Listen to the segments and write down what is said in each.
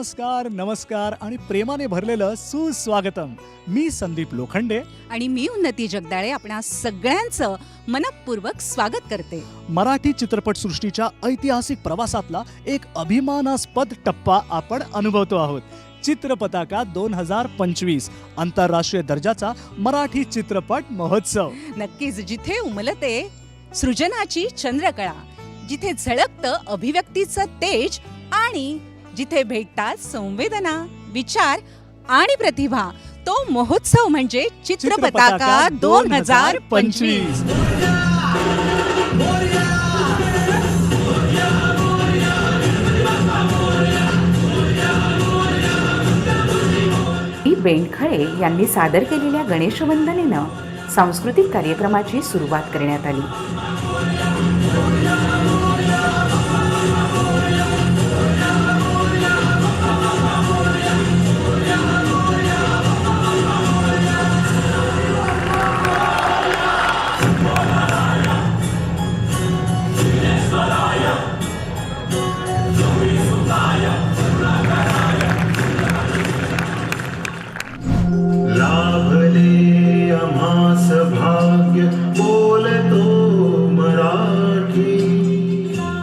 नमस्कार नमस्कार आणि प्रेमाने भरलेलं सुस्वागतम. मी संदीप लोखंडे. आणि मी उन्नती जगदाळे आपणा सगळ्यांचं मनपूर्वक स्वागत करते. मराठी चित्रपटसृष्टीच्या ऐतिहासिक प्रवासातला एक अभिमानास्पद टप्पा आपण अनुभवतो आहोत. चित्रपताका दोन हजार पंचवीस आंतरराष्ट्रीय दर्जाचा मराठी चित्रपट महोत्सव. नक्कीच जिथे उमलते सृजनाची चंद्रकळा जिथे झळकतं अभिव्यक्तीचं तेज आणि जिथे भेटतात संवेदना विचार आणि प्रतिभा. तो महोत्सव म्हणजे चित्रपताका दोन हजार पंचवीस. बेंडखळे यांनी सादर केलेल्या गणेशवंदनेनं सांस्कृतिक कार्यक्रमाची सुरुवात करण्यात आली.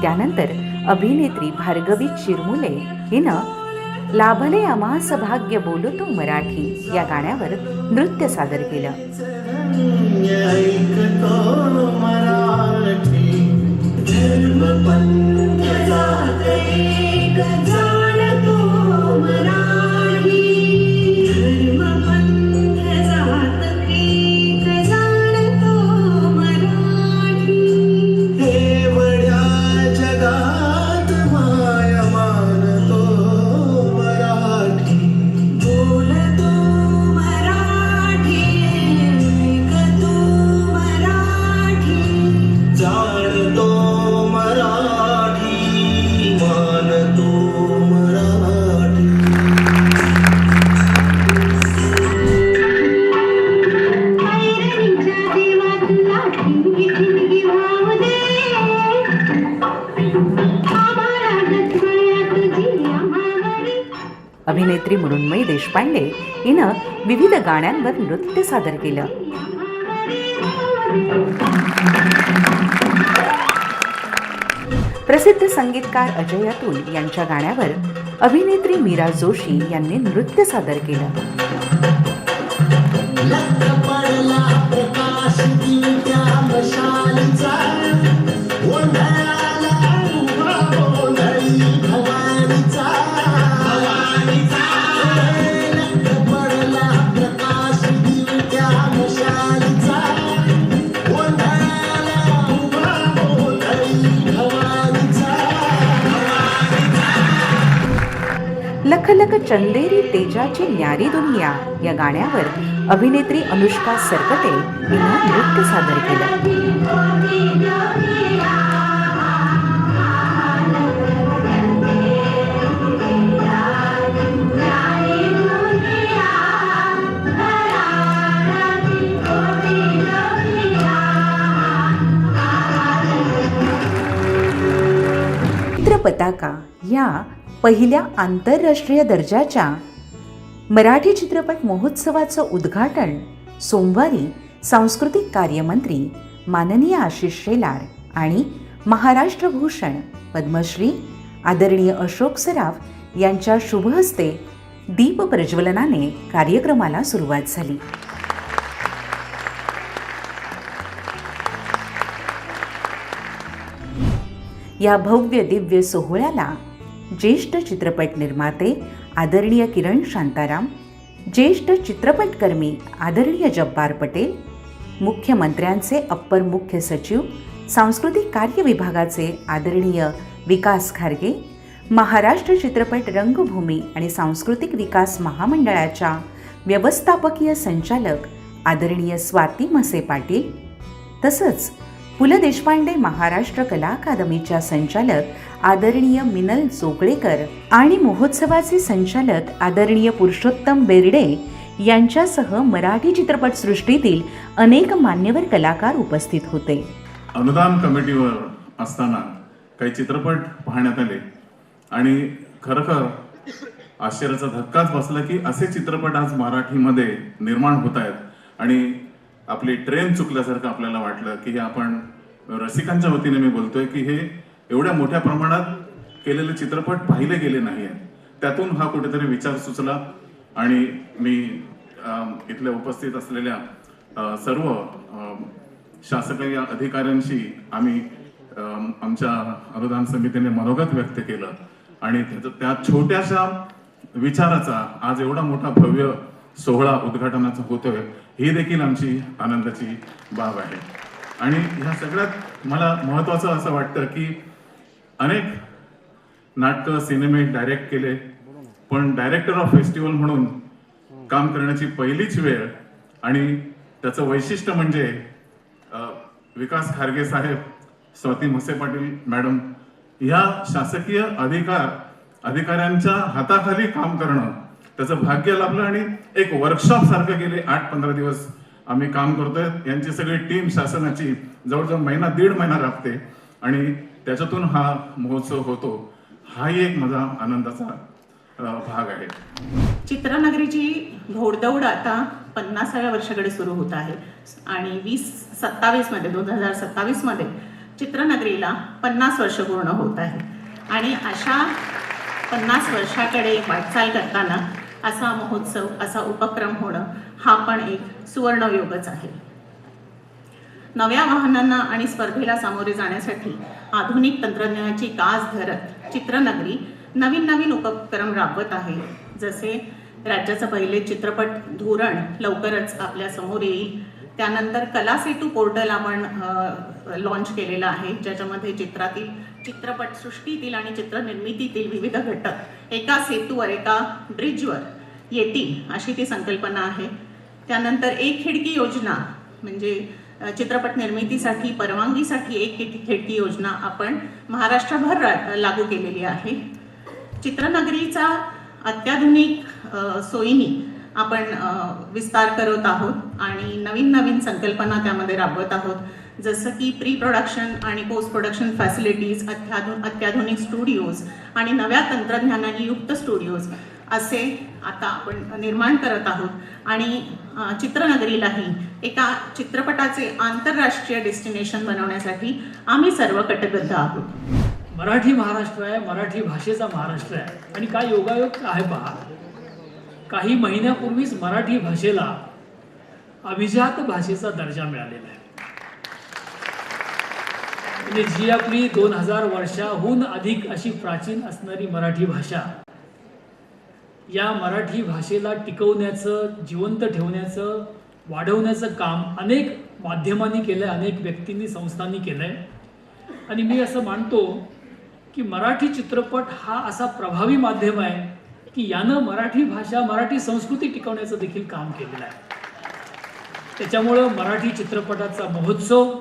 त्यानंतर अभिनेत्री भार्गवी चिरमुले हिनं लाभले आम्हास भाग्य बोलतो मराठी या गाण्यावर नृत्य सादर केलं. अभिनेत्री मृण्मयी देशपांडे हिनं विविध गाण्यांवर नृत्य सादर केलं. प्रसिद्ध संगीतकार अजय अतुल यांच्या गाण्यावर अभिनेत्री मीरा जोशी यांनी नृत्य सादर केलं. लखलख चंदेरी तेजाची न्यारी दुनिया या गाण्यावर अभिनेत्री अनुष्का सरकटे हिनं नृत्य सादर केलं. पताका या पहिल्या आंतरराष्ट्रीय दर्जाच्या मराठी चित्रपट महोत्सवाचं उद्घाटन सोमवारी सांस्कृतिक कार्यमंत्री माननीय आशिष शेलार आणि महाराष्ट्र भूषण पद्मश्री आदरणीय अशोक सराफ यांच्या शुभहस्ते दीप प्रज्वलनाने कार्यक्रमाला सुरुवात झाली. या भव्य दिव्य सोहळ्याला ज्येष्ठ चित्रपट निर्माते आदरणीय किरण शांताराम ज्येष्ठ चित्रपटकर्मी आदरणीय जब्बार पटेल मुख्यमंत्र्यांचे अप्पर मुख्य सचिव सांस्कृतिक कार्य विभागाचे आदरणीय विकास खारगे महाराष्ट्र चित्रपट रंगभूमी आणि सांस्कृतिक विकास महामंडळाच्या व्यवस्थापकीय संचालक आदरणीय स्वाती मसे पाटील तसंच पु ल देशपांडे महाराष्ट्र कला अकादमीच्या संचालक आदरणीय मिनल जोगळेकर आणि महोत्सवाचे संचालक आदरणीय पुरुषोत्तम बेर्डे यांच्यासह मराठी चित्रपटसृष्टीतील अनेक मान्यवर कलाकार उपस्थित होते. अनुदान कमिटीवर असताना काही चित्रपट पाहण्यात आले. आणि खरखर आश्चर्याचा धक्काच बसला की असे चित्रपट आज मराठीमध्ये निर्माण होत आहेत आणि आपली ट्रेन चुकल्यासारखं आपल्याला वाटलं की हे आपण रसिकांच्या वतीने मी बोलतोय की हे एवढ्या मोठ्या प्रमाणात केलेले चित्रपट पाहिले गेले नाही आहेत. त्यातून हा कुठेतरी विचार सुचला आणि मी इथल्या उपस्थित असलेल्या सर्व शासकीय अधिकाऱ्यांशी आम्ही आमच्या अनुदान समितीने मनोगत व्यक्त केलं. आणि त्याचं- त्या छोट्याशा विचाराचा आज एवढा मोठा भव्य सोहळा उद्घाटनाचा होतोय ही देखील आमची आनंदाची बाब आहे. आणि ह्या सगळ्यात मला महत्वाचं असं वाटतं की अनेक नाटकं सिनेमे डायरेक्ट केले. पण डायरेक्टर ऑफ फेस्टिवल म्हणून काम करण्याची पहिलीच वेळ आणि त्याचं वैशिष्ट्य म्हणजे विकास खारगे साहेब स्वाती म्हसे पाटील मॅडम ह्या शासकीय अधिकार अधिकाऱ्यांच्या हाताखाली काम करणं त्याचं भाग्य लाभलं आणि एक वर्कशॉप सारखं गेले आठ पंधरा दिवस आम्ही काम करतोय. यांची सगळी टीम शासनाची जवळजवळ महिना दीड महिना राबते. आणि त्याच्यातून हा महोत्सव होतो हाही एक माझा आनंदाचा भाग आहे. चित्रनगरीची घोडदौड आता पन्नासाव्या वर्षाकडे सुरू होत आहे. आणि वीस सत्तावीसमध्ये दोन हजार सत्तावीसमध्ये चित्रनगरीला पन्नास वर्ष पूर्ण होत आहे. आणि अशा पन्नास वर्षाकडे वाटचाल करताना असा महोत्सव असा उपक्रम होणं हा पण एक सुवर्णयोगच आहे. नव्या वाहनांना आणि स्पर्धेला सामोरे जाण्यासाठी आधुनिक तंत्रज्ञानाची कास धरत चित्रनगरी नवीन नवीन उपक्रम राबवत आहे. जसे राज्याचं पहिले चित्रपट धोरण लवकरच आपल्यासमोर येईल. त्यानंतर कला सेतू पोर्टल आपण लॉन्च केलेलं आहे. ज्याच्यामध्ये चित्रातील चित्रपट सृष्टीतील आणि चित्रनिर्मितीतील विविध घटक एका सेतूवर एका ब्रिजवर येतील अशी ती संकल्पना आहे. त्यानंतर एक खिडकी योजना म्हणजे चित्रपट निर्मितीसाठी परवानगीसाठी एक खिड- खिडकी योजना आपण महाराष्ट्रभर लागू केलेली आहे. चित्रनगरीचा अत्याधुनिक सोयीनी आपण विस्तार करत आहोत आणि नवीन नवीन संकल्पना त्यामध्ये राबवत आहोत. जसं की प्री प्रोडक्शन आणि पोस्ट प्रोडक्शन फॅसिलिटीज अत्याधु अत्याधुनिक स्टुडिओज आणि नव्या तंत्रज्ञानाने युक्त स्टुडिओज असे आता आपण निर्माण करत आहोत. आणि चित्रनगरीलाही एका चित्रपटाचे आंतरराष्ट्रीय डेस्टिनेशन बनवण्यासाठी आम्ही सर्व कटबद्ध आहोत. मराठी महाराष्ट्र आहे मराठी भाषेचा महाराष्ट्र आहे. आणि काय योगायोग आहे पहा. काही महिन्यापूर्वीच मराठी भाषेला अभिजात भाषेचा दर्जा मिळालेला आहे. म्हणजे जी आपली दोन हजार वर्षाहून अधिक अशी प्राचीन असणारी मराठी भाषा या मराठी भाषेला टिकवण्याचं जिवंत ठेवण्याचं वाढवण्याचं काम अनेक माध्यमांनी केलं आहे अनेक व्यक्तींनी संस्थांनी केलं आहे आणि मी असं मानतो की मराठी चित्रपट हा असा प्रभावी माध्यम आहे की यानं मराठी भाषा मराठी संस्कृती टिकवण्याचं देखील काम केलेलं आहे. त्याच्यामुळं मराठी चित्रपटाचा महोत्सव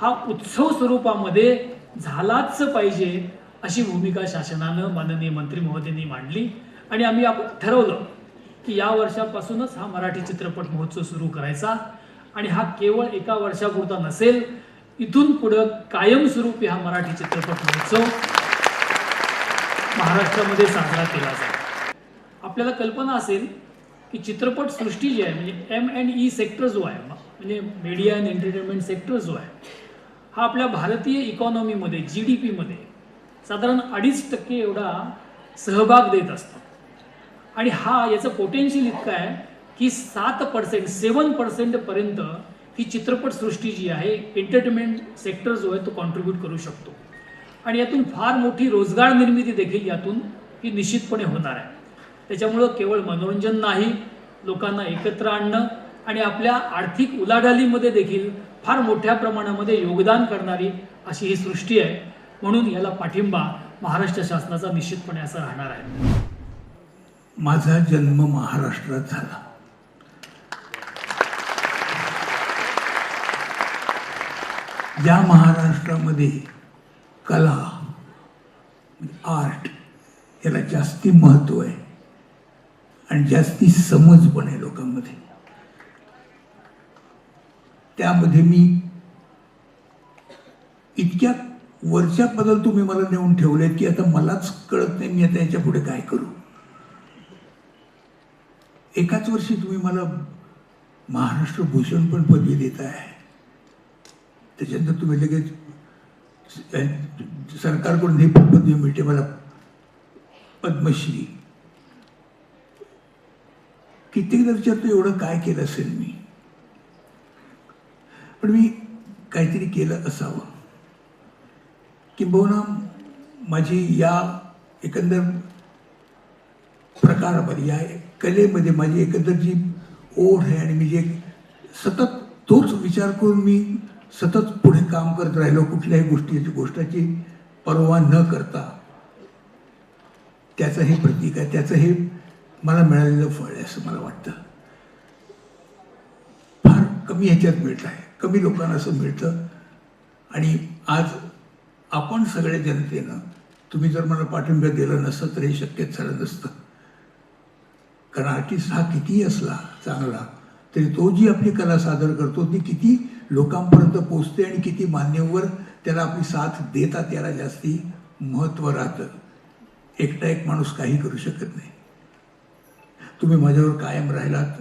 हा उत्सव स्वरूपामध्ये झालाच पाहिजे अशी भूमिका शासनानं माननीय मंत्री महोदयांनी मांडली. आणि आम्ही ठरवलं की या वर्षापासूनच हा मराठी चित्रपट महोत्सव सुरू करायचा आणि हा केवळ एका वर्षापुरता नसेल इथून पुढं कायमस्वरूपी हा मराठी चित्रपट महोत्सव महाराष्ट्रामध्ये साजरा केला जाईल. आपल्याला कल्पना असेल की चित्रपट सृष्टी जी आहे म्हणजे एम अँड ई सेक्टर जो आहे म्हणजे मीडिया अँड एंटरटेनमेंट सेक्टर जो आहे हा आपल्या भारतीय इकॉनॉमीमध्ये जी डी पीमध्ये साधारण अडीच टक्के एवढा सहभाग देत असतो. आणि हा याचं पोटेन्शियल इतकं आहे की सात पर्सेंट सेवन पर्सेंटपर्यंत ही चित्रपटसृष्टी जी आहे एंटरटेनमेंट सेक्टर जो आहे तो कॉन्ट्रीब्यूट करू शकतो. आणि यातून फार मोठी रोजगार निर्मिती देखील यातून ही निश्चितपणे होणार आहे. त्याच्यामुळं केवळ मनोरंजन नाही लोकांना एकत्र आणणं आणि आपल्या आर्थिक उलाढालीमध्ये देखील फार मोठ्या प्रमाणामध्ये योगदान करणारी अशी ही सृष्टी आहे. म्हणून याला पाठिंबा महाराष्ट्र शासनाचा निश्चितपणे असा राहणार आहे. माझा जन्म महाराष्ट्रात झाला. या महाराष्ट्रामध्ये कला आर्ट याला जास्ती महत्त्व आहे आणि जास्ती समज पण आहे लोकांमध्ये. त्यामध्ये मी इतक्या वरच्या बदल तुम्ही मला नेऊन ठेवलेत की आता मलाच कळत नाही मी आता याच्यापुढे काय करू. एकाच वर्षी तुम्ही मला महाराष्ट्र भूषण पण पदवी देताय. त्याच्यानंतर तुम्ही लगेच सरकारकडून ही पदवी मिळते मला. पद्मश्री. कित्येक विचारतो एवढं काय केलं असेल मी? पण मी काहीतरी केलं असावं. किंबहुना माझी या एकंदर प्रकारामध्ये या कलेमध्ये माझी एकंदर जी ओढ आहे आणि मी जे सतत तोच विचार करून मी सतत पुढे काम करत राहिलो कुठल्याही गोष्टीची गोष्टाची पर्वा न करता. त्याचं हे प्रतीक आहे त्याचं हे मला मिळालेलं फळ आहे असं मला वाटतं. फार कमी ह्याच्यात मिळत आहे कमी लोकांना असं मिळतं. आणि आज आपण सगळ्या जनतेनं तुम्ही जर मला पाठिंबा दिला नसतं तर हे शक्यच झालं नसतं. कारण आर्टिस्ट हा कितीही असला चांगला तरी तो जी आपली कला सादर करतो ती किती लोकांपर्यंत पोचते आणि किती मान्यवर त्याला आपली साथ देतात त्याला जास्ती महत्त्व राहतं. एकटा एक माणूस काही करू शकत नाही. तुम्ही माझ्यावर कायम राहिलात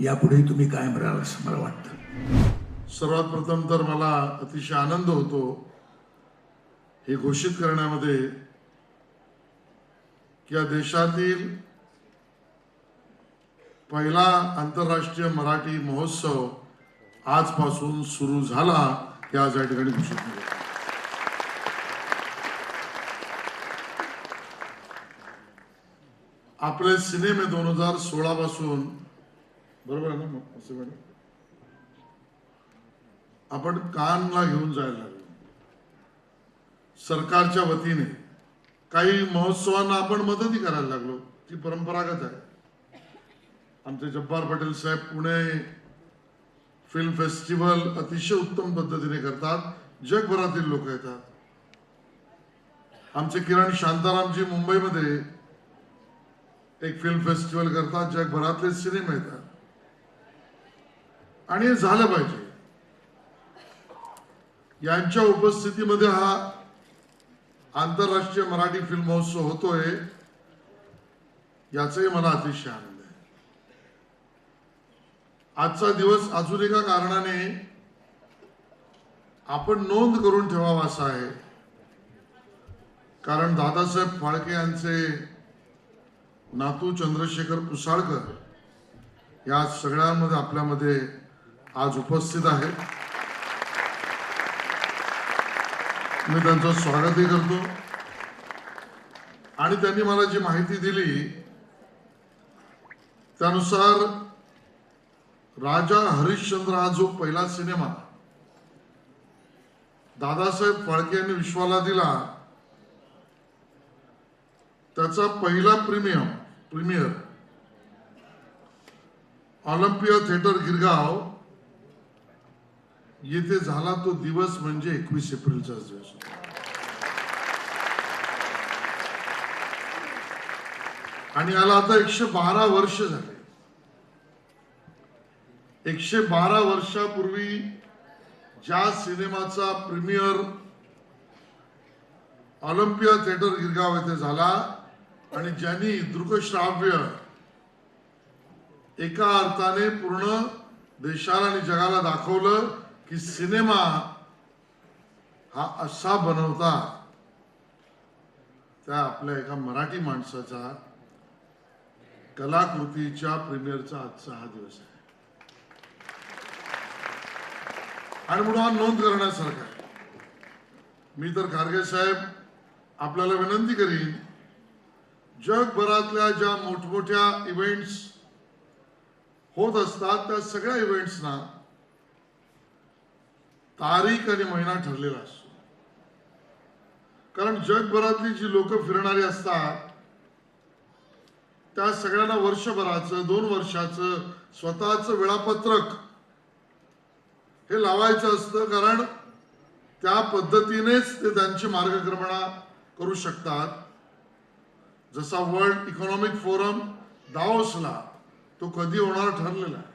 यापुढे तुम्ही कायम राहाल असं मला वाटतं. सर्वात प्रथम तर मला अतिशय आनंद होतो हे घोषित करण्यामध्ये की या देशातील पहिला आंतरराष्ट्रीय मराठी महोत्सव आजपासून सुरू झाला. हे आज या ठिकाणी घोषित केलं आपले सिनेमे दोन हजार सोळा पासून बरोबर आहे ना असे मॅडम? आपण कानला घेऊन जायला लागलो. सरकारच्या वतीने काही महोत्सवांना आपण मदतही करायला लागलो. ती परंपरागत आहे. आमचे जब्बार पटेल साहेब पुणे फिल्म फेस्टिवल अतिशय उत्तम पद्धतीने करतात. जगभरातील लोक येतात. आमचे किरण शांतारामजी मुंबईमध्ये एक फिल्म फेस्टिवल करतात. जगभरातले सिनेमे येतात. आणि हे झालं पाहिजे. यांच्या उपस्थितीमध्ये हा आंतरराष्ट्रीय मराठी फिल्म महोत्सव होतोय याचही मला अतिशय आनंद आजचा दिवस अजून एका कारणाने आपण नोंद करून ठेवावा असा आहे. कारण दादासाहेब फाळके यांचे नातू चंद्रशेखर पुसाळकर या सगळ्यांमध्ये आपल्यामध्ये आज उपस्थित आहेत मी त्यांचं स्वागतही करतो. आणि त्यांनी मला जी माहिती दिली त्यानुसार राजा हरिश्चंद्र हा जो पहिला सिनेमा दादासाहेब फाळके यांनी विश्वाला दिला त्याचा पहिला premium premiere Olympia theatre Girgaon येथे झाला तो दिवस म्हणजे एकवीस एप्रिलचा दिवस आणि याला आता एकशे बारा वर्ष झाले. एकशे बारा वर्षापूर्वी ज्या सिनेमाचा प्रीमियर ऑलिम्पिया थिएटर गिरगाव येथे झाला आणि ज्यांनी दृकश्राव्य एका अर्थाने पूर्ण देशाला आणि जगाला दाखवलं की सिनेमा हा असा बनवता त्या आपल्या एका मराठी माणसाचा कलाकृतीच्या प्रीमियरचा आजचा हा दिवस आहे. आणि म्हणून हा नोंद करण्यासारखा आहे. मी तर खारगे साहेब आपल्याला विनंती करीन जगभरातल्या ज्या मोठमोठ्या इव्हेंट्स होत असतात त्या सगळ्या इव्हेंट्सना तारीख आणि महिना ठरलेला असतो. कारण जगभरातली जी लोक फिरणारी असतात त्या सगळ्यांना वर्षभराचं दोन वर्षाचं स्वतःचं वेळापत्रक हे लावायचं असतं कारण त्या पद्धतीनेच ते त्यांची मार्गक्रमणा करू शकतात. जसा वर्ल्ड इकॉनॉमिक फोरम दाओसला तो कधी होणार ठरलेला आहे.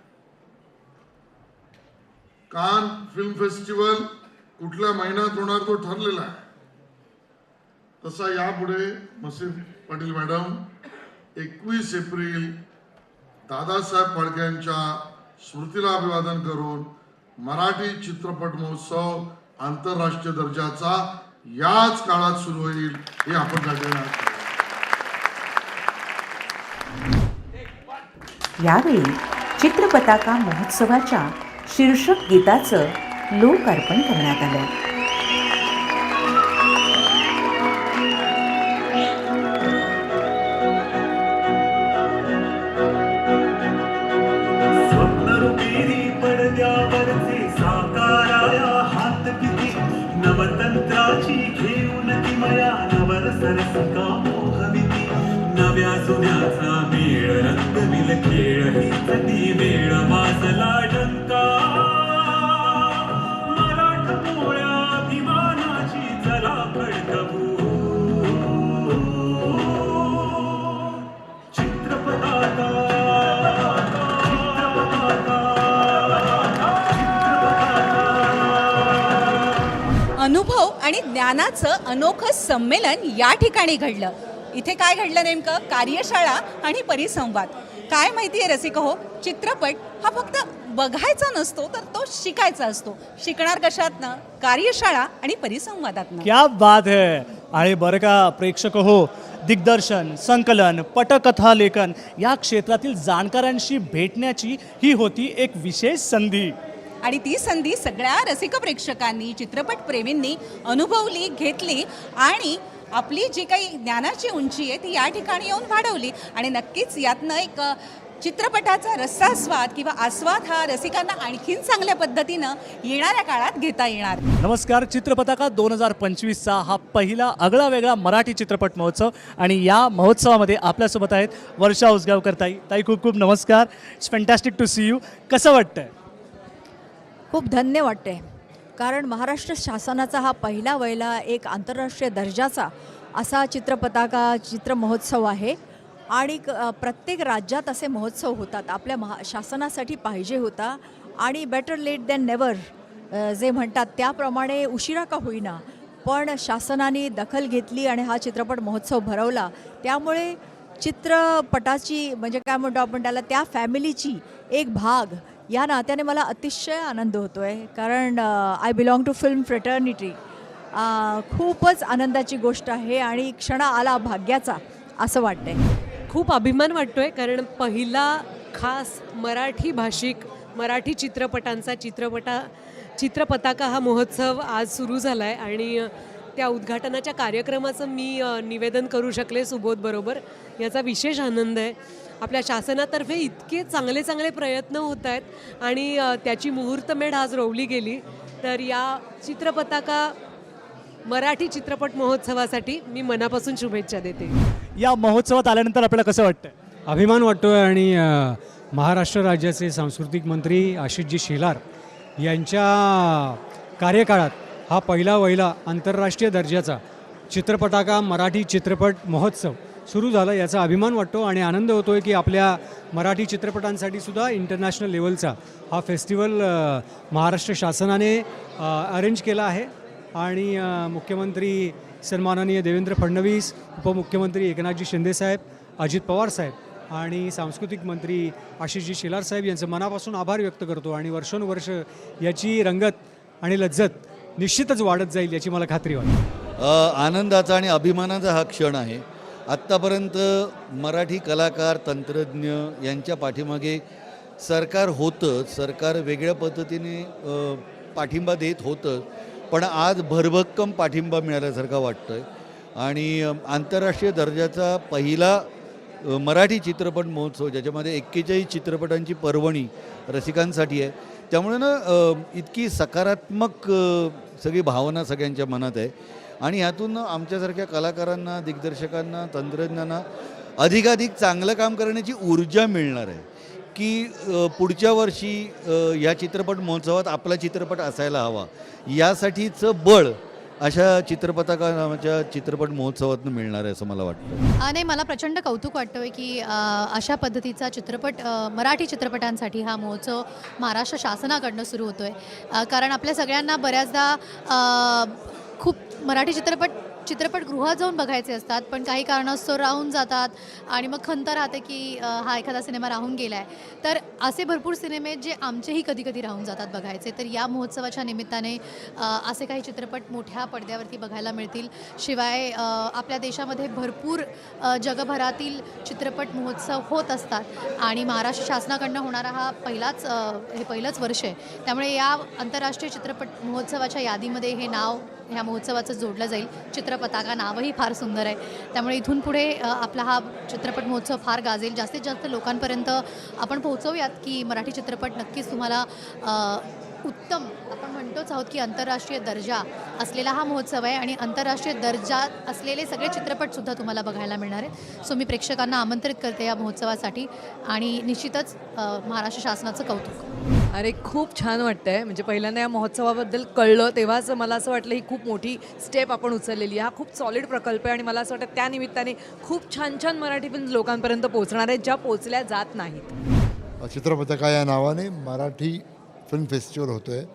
कान फिल्म फेस्टिवल कुठल्या महिन्यात होणार तो ठरलेला आहे. तसा यापुढे मसीद पाटील मॅडम एकवीस एप्रिल दादासाहेब फाळके यांच्या स्मृतीला अभिवादन करून मराठी चित्रपट महोत्सव आंतरराष्ट्रीय दर्जाचा याच काळात सुरू होईल हे आपण सगळ्यांना यावेळी चित्रपताका महोत्सवाच्या शीर्षक गीताचं लोकार्पण करण्यात आलं. खेळ ती वेळ वाजला डंका? मराठ अभिमानाची चला फडकवू चित्रपटाचा. अनुभव आणि ज्ञानाचं अनोखं संमेलन या ठिकाणी घडलं. इथे काय घडलं नेमकं? कार्यशाळा आणि परिसंवाद. काय माहिती आहे रसिक हो? चित्रपट हा फक्त बघायचा नसतो तर तो शिकायचा असतो. शिकणार कशातनं? कार्यशाळा आणि परिसंवादातनं. क्या बात है! आणि बरं का प्रेक्षक हो दिग्दर्शन संकलन पटकथा लेखन या क्षेत्रातील जाणकारांशी भेटण्याची ही होती एक विशेष संधी. आणि ती संधी सगळ्या रसिक प्रेक्षकांनी चित्रपट प्रेमींनी अनुभवली घेतली आणि आपली जी काही ज्ञानाची उंची आहे ती या ठिकाणी येऊन वाढवली. आणि नक्कीच यातनं एक चित्रपटाचा रसास्वाद किंवा आस्वाद हा रसिकांना आणखीन चांगल्या पद्धतीनं येणाऱ्या काळात घेता येणार. नमस्कार. चित्रपताका दोन हजार पंचवीसचा हा पहिला आगळा वेगळा मराठी चित्रपट महोत्सव आणि या महोत्सवामध्ये आपल्यासोबत आहेत वर्षा उसगावकर ताई. ताई खूप खूप नमस्कार. It's fantastic to see you कसं वाटतंय? खूप धन्य वाटते कारण महाराष्ट्र शासनाचा हा पहिला वेळेला एक आंतरराष्ट्रीय दर्जाचा असा चित्रपताका चित्र महोत्सव आहे. आणि प्रत्येक राज्यात असे महोत्सव होतात. आपल्या महा शासनासाठी पाहिजे होता. आणि बेटर लेट दॅन नेवर जे म्हणतात त्याप्रमाणे उशिरा का होईना. पण शासनाने दखल घेतली आणि हा चित्रपट महोत्सव भरवला. त्यामुळे चित्रपटाची म्हणजे काय म्हणतो आपण त्याला त्या फॅमिलीची एक भाग या नात्याने मला अतिशय आनंद होतो आहे कारण I belong to film fraternity खूपच आनंदाची गोष्ट आहे आणि क्षण आला भाग्याचा असं वाटतंय. खूप अभिमान वाटतोय कारण पहिला खास मराठी भाषिक मराठी चित्रपटांचा चित्रपटा चित्रपताका हा महोत्सव आज सुरू झाला आहे आणि त्या उद्घाटनाच्या कार्यक्रमाचं मी निवेदन करू शकले सुबोधबरोबर याचा विशेष आनंद आहे. आपल्या शासनातर्फे इतके चांगले चांगले प्रयत्न होत आहेत आणि त्याची मुहूर्तमेढ आज रोवली गेली. तर या चित्रपताका मराठी चित्रपट महोत्सवासाठी मी मनापासून शुभेच्छा देते. या महोत्सवात आल्यानंतर आपल्याला कसं वाटतंय? अभिमान वाटतो आहे आणि महाराष्ट्र राज्याचे सांस्कृतिक मंत्री आशिषजी शेलार यांच्या कार्यकाळात हा पहिला वहिला आंतरराष्ट्रीय दर्जाचा चित्रपटाका मराठी चित्रपट महोत्सव सुरू झाला याचा अभिमान वाटतो आणि आनंद होतो आहे की आपल्या मराठी चित्रपटांसाठी सुद्धा इंटरनॅशनल लेवलचा हा फेस्टिवल महाराष्ट्र शासनाने अरेंज केला आहे. आणि मुख्यमंत्री सन्माननीय देवेंद्र फडणवीस उपमुख्यमंत्री एकनाथजी शिंदेसाहेब अजित पवार साहेब आणि सांस्कृतिक मंत्री आशिषजी शेलार साहेब यांचं मनापासून आभार व्यक्त करतो आणि वर्षोनुवर्ष याची रंगत आणि लज्जत निश्चितच वाढत जाईल याची मला खात्री वाटते. आनंदाचा आणि अभिमानाचा हा क्षण आहे. आत्तापर्यंत मराठी कलाकार तंत्रज्ञ यांच्या पाठीमागे सरकार होतं सरकार वेगळ्या पद्धतीने पाठिंबा देत होतं पण आज भरभक्कम पाठिंबा मिळाल्यासारखा वाटतं आहे आणि आंतरराष्ट्रीय दर्जाचा पहिला मराठी चित्रपट महोत्सव ज्याच्यामध्ये एक्केचाळीस चित्रपटांची पर्वणी रसिकांसाठी आहे. त्यामुळे ना इतकी सकारात्मक सगळी भावना सगळ्यांच्या मनात आहे. आणि ह्यातून आमच्यासारख्या कलाकारांना दिग्दर्शकांना तंत्रज्ञांना अधिकाधिक चांगलं काम करण्याची ऊर्जा मिळणार आहे. की पुढच्या वर्षी या चित्रपट महोत्सवात आपला चित्रपट असायला हवा यासाठीचं बळ अशा चित्रपटाच्या चित्रपट महोत्सवातून मिळणार आहे असं मला वाटतं. नाही मला प्रचंड कौतुक वाटतं आहे की अशा पद्धतीचा चित्रपट मराठी चित्रपटांसाठी हा महोत्सव महाराष्ट्र शासनाकडनं सुरू होतो आहे कारण आपल्या सगळ्यांना बऱ्याचदा मराठी चित्रपट चित्रपटगृहात जाऊन बघायचे असतात पण काही कारणास्तव राहून जातात आणि मग खंत राहते की हा एखादा सिनेमा राहून गेला आहे तर असे भरपूर सिनेमे जे आमचेही कधी कधी राहून जातात बघायचे. तर या महोत्सवाच्या निमित्ताने असे काही चित्रपट मोठ्या पडद्यावरती बघायला मिळतील. शिवाय आपल्या देशामध्ये भरपूर जगभरातील चित्रपट महोत्सव होत असतात आणि महाराष्ट्र शासनाकडनं होणारा हा पहिलाच हे पहिलंच वर्ष आहे. त्यामुळे या आंतरराष्ट्रीय चित्रपट महोत्सवाच्या यादीमध्ये हे नाव ह्या महोत्सवाचं जोडलं जाईल. चित्रपताका नावही फार सुंदर आहे. त्यामुळे इथून पुढे आपला हा चित्रपट महोत्सव फार गाजेल. जास्तीत जास्त लोकांपर्यंत आपण पोहोचवूयात की मराठी चित्रपट नक्कीच तुम्हाला उत्तम आपण म्हणतोच आहोत की आंतरराष्ट्रीय दर्जा असलेला हा महोत्सव आहे आणि आंतरराष्ट्रीय दर्जा असलेले सगळे चित्रपटसुद्धा तुम्हाला बघायला मिळणार आहेत. सो मी प्रेक्षकांना आमंत्रित करते या महोत्सवासाठी आणि निश्चितच महाराष्ट्र शासनाचं कौतुक. अरे खूप छान वाटतंय. म्हणजे पहिल्यांदा या महोत्सवाबद्दल कळलं तेव्हाच मला असं वाटलं ही खूप मोठी स्टेप आपण उचललेली हा खूप सॉलिड प्रकल्प आहे आणि मला असं वाटतं त्या निमित्ताने खूप छान छान मराठी फिल्म लोकांपर्यंत पोहोचणार आहेत ज्या पोचल्या जात नाहीत. चित्रपथका या नावाने मराठी फिल्म फेस्टिवल होतो आहे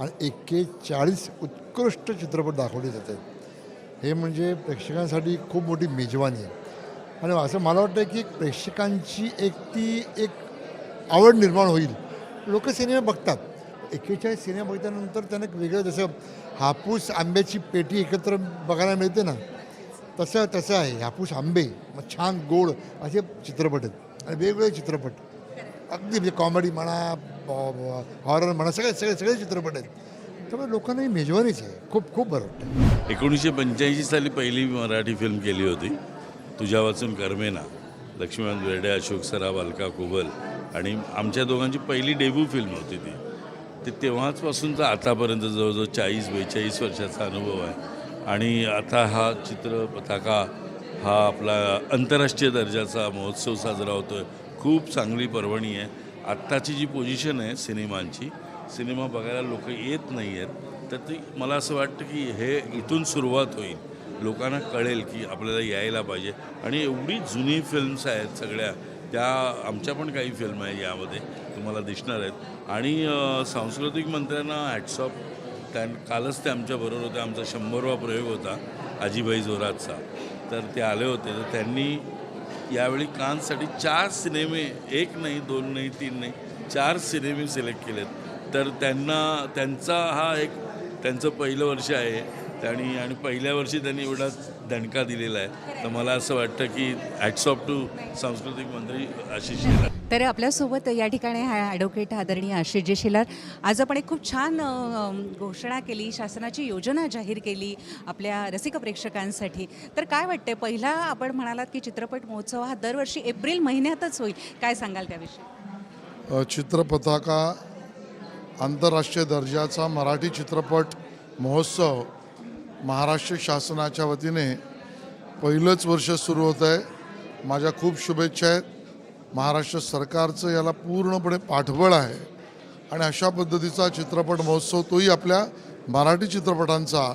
आणि एक्केचाळीस उत्कृष्ट चित्रपट दाखवले जात आहेत हे म्हणजे प्रेक्षकांसाठी खूप मोठी मेजवानी आहे. आणि असं मला वाटतं की प्रेक्षकांची एक ती एक आवड निर्माण होईल. लोक सिनेमा बघतात. एक्केचाळीस सिनेमा बघितल्यानंतर त्यांना एक वेगळं जसं हापूस आंब्याची पेटी एकत्र बघायला मिळते ना तसं तसं आहे. हापूस आंबे मग छान गोड असे चित्रपट आहेत. आणि वेगवेगळे चित्रपट. अगदी म्हणजे कॉमेडी म्हणा हॉरर म्हणा सगळे सगळे सगळे चित्रपट आहेत. त्यामुळे लोकांना ही मेजवानीच आहे. खूप खूप बरं वाटतं एकोणीसशे पंच्याऐंशी साली पहिली मराठी फिल्म केली होती. तुझ्या वाचून कर्मेना लक्ष्मण बेर्डे अशोक सराफ अलका कुबल आणि आमच्या दोघांची पहिली डेब्यू फिल्म होती ती. ते तेव्हाचपासूनचा आतापर्यंत जवळजवळ चाळीस बेचाळीस वर्षाचा अनुभव आहे. आणि आता हा चित्रपताका हा आपला आंतरराष्ट्रीय दर्जाचा महोत्सव साजरा होतो आहे खूप चांगली पर्वणी आहे. आत्ताची जी पोझिशन आहे सिनेमांची सिनेमा बघायला लोक येत नाही आहेत तर ती मला असं वाटतं की हे इथून सुरुवात होईल. लोकांना कळेल की आपल्याला यायला पाहिजे. आणि एवढी जुनी फिल्म्स आहेत सगळ्या त्या आमच्या पण काही फिल्म आहे यामध्ये तुम्हाला दिसणार आहेत. आणि सांस्कृतिक मंत्र्यांना हॅट्सअप त्या कालच ते आमच्याबरोबर होते. आमचा शंभरवा प्रयोग होता आजीबाई जोरातचा. तर ते आले होते. तर त्यांनी यावेळी कानसाठी चार सिनेमे एक नाही दोन नाही तीन नाही चार सिनेमे सिलेक्ट केलेत. तर त्यांना त्यांचा हा एक त्यांचं पहिलं वर्ष आहे. आणि आणि पहिल्या वर्षी त्यांनी एवढाच दणका दिलेला आहे. तर मला असं वाटतं की हॅट्स ऑफ टू सांस्कृतिक मंत्री आशिष शेलार. तर आपल्यासोबत या ठिकाणी हा ॲडव्होकेट आदरणीय आशिषजी शेलार. आज आपण एक खूप छान घोषणा केली शासनाची योजना जाहीर केली आपल्या रसिक प्रेक्षकांसाठी. तर काय वाटतंय पहिला आपण म्हणालात की चित्रपट महोत्सव हा दरवर्षी एप्रिल महिन्यातच होईल. काय सांगाल त्याविषयी? चित्रपताका आंतरराष्ट्रीय दर्जाचा मराठी चित्रपट महोत्सव महाराष्ट्र शासनाच्या वतीने पहिलंच वर्ष सुरू होत आहे. माझ्या खूप शुभेच्छा आहेत. महाराष्ट्र सरकारचं याला पूर्णपणे पाठबळ आहे. आणि अशा पद्धतीचा चित्रपट महोत्सव तोही आपल्या मराठी चित्रपटांचा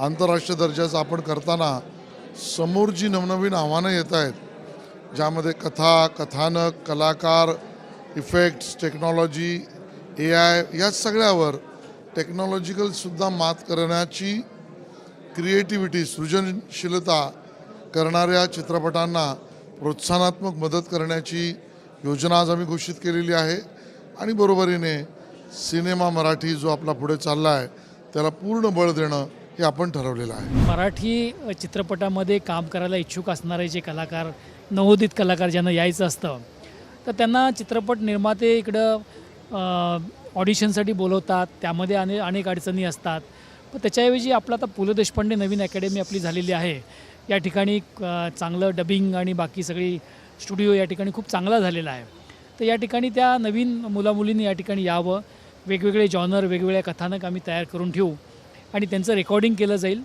आंतरराष्ट्रीय दर्जाचा आपण करताना समोर जी नवनवीन आव्हानं येत आहेत ज्यामध्ये कथा कथानक कलाकार इफेक्ट्स टेक्नॉलॉजी ए आय या सगळ्यावर टेक्नॉलॉजिकलसुद्धा मात करण्याची क्रिएटिव्हिटी सृजनशीलता करणाऱ्या चित्रपटांना प्रोत्साहनात्मक मदत करण्याची योजना आज आम्ही घोषित केलेली आहे. आणि बरोबरीने सिनेमा मराठी जो आपला पुढे चालला आहे त्याला पूर्ण बळ देणं हे आपण ठरवलेलं आहे. मराठी चित्रपटामध्ये काम करायला इच्छुक असणारे जे कलाकार नवोदित कलाकार ज्यांना यायचं असतं तर त्यांना चित्रपट निर्माते इकडं ऑडिशनसाठी बोलवतात. त्यामध्ये अने अनेक अडचणी असतात. पण त्याच्याऐवजी आपलं आता पु ल देशपांडे नवीन अकॅडमी आपली झालेली आहे. या ठिकाणी चांगलं डबिंग आणि बाकी सगळी स्टुडिओ या ठिकाणी खूप चांगला झालेला आहे. तर या ठिकाणी त्या नवीन मुलामुलींनी या ठिकाणी यावं. वेगवेगळे जॉनर वेगवेगळ्या कथानक आम्ही तयार करून ठेवू आणि त्यांचं रेकॉर्डिंग केलं जाईल.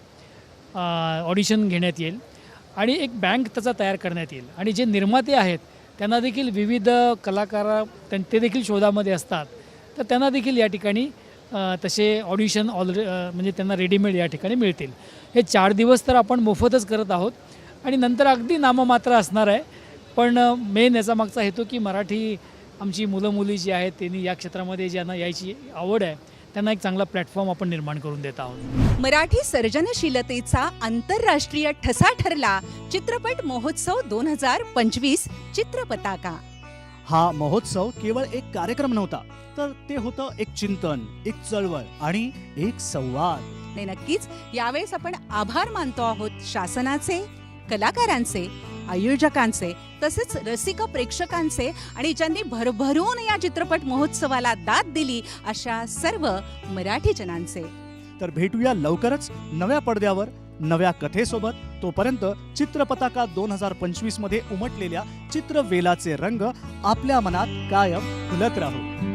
ऑडिशन घेण्यात येईल आणि एक बँक त्याचा तयार करण्यात येईल. आणि जे निर्माते आहेत त्यांना देखील विविध कलाकार त्यां- ते देखील शोधामध्ये असतात. तर त्यांना देखील या ठिकाणी तसे ऑडिशन ऑलरे म्हणजे त्यांना रेडीमेड या ठिकाणी मिळतील. हे चार दिवस तर आपण मोफतच करत आहोत. आणि नंतर अगदी नाममात्र असणार आहे. पण मेन याचा मागचा हेतू की मराठी आमची मुलं मुली जी आहेत त्यांनी या क्षेत्रामध्ये ज्यांना यायची आवड आहे त्यांना एक चांगला प्लॅटफॉर्म आपण निर्माण करून देत आहोत. मराठी सर्जनशीलतेचा आंतरराष्ट्रीय ठसा ठरला चित्रपट महोत्सव दोन हजार पंचवीस चित्रपताका. हा महोत्सव केवळ एक कार्यक्रम नव्हता तर ते होतं एक चिंतन एक चळवळ आणि एक संवाद. आणि नक्कीच. यावेळेस आपण आभार मानतो आहोत शासनाचे कलाकारांचे आयोजकांचे तसेच रसिक प्रेक्षकांचे आणि ज्यांनी भरभरून या चित्रपट महोत्सवाला दाद दिली अशा सर्व मराठी जनांचे. तर भेटूया लवकरच नव्या पडद्यावर. नव्या कथेसोबत तोपर्यंत चित्रपताका दोन हजार पंचवीसमध्ये उमटलेल्या चित्रवेलाचे रंग आपल्या मनात कायम फुलत राहू.